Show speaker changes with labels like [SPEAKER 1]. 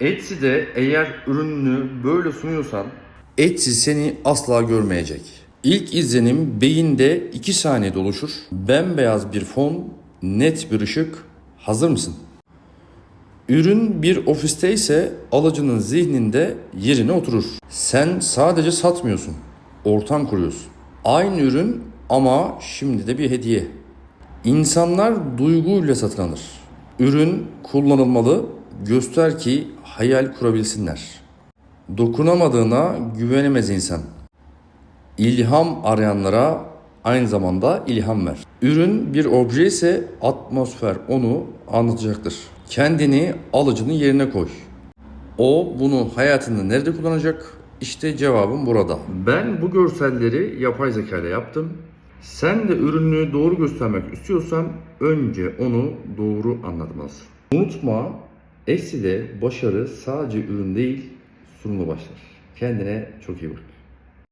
[SPEAKER 1] Etsy'de eğer ürününü böyle sunuyorsan Etsy seni asla görmeyecek. İlk izlenim beyinde 2 saniyede oluşur. Bembeyaz bir fon, net bir ışık. Hazır mısın? Ürün bir ofiste ise alıcının zihninde yerine oturur. Sen sadece satmıyorsun, ortam kuruyorsun. Aynı ürün ama şimdi de bir hediye. İnsanlar duyguyla satın alır. Ürün kullanılmalı, göster ki hayal kurabilsinler. Dokunamadığına güvenemez insan. İlham arayanlara aynı zamanda ilham ver. Ürün bir obje ise atmosfer onu anlatacaktır. Kendini alıcının yerine koy. O bunu hayatında nerede kullanacak? İşte cevabım burada. Ben bu görselleri yapay zeka ile yaptım. Sen de ürünü doğru göstermek istiyorsan önce onu doğru anlatmalısın. Unutma, Etsy'de başarı sadece ürün değil, sunumla başlar. Kendine çok iyi bak.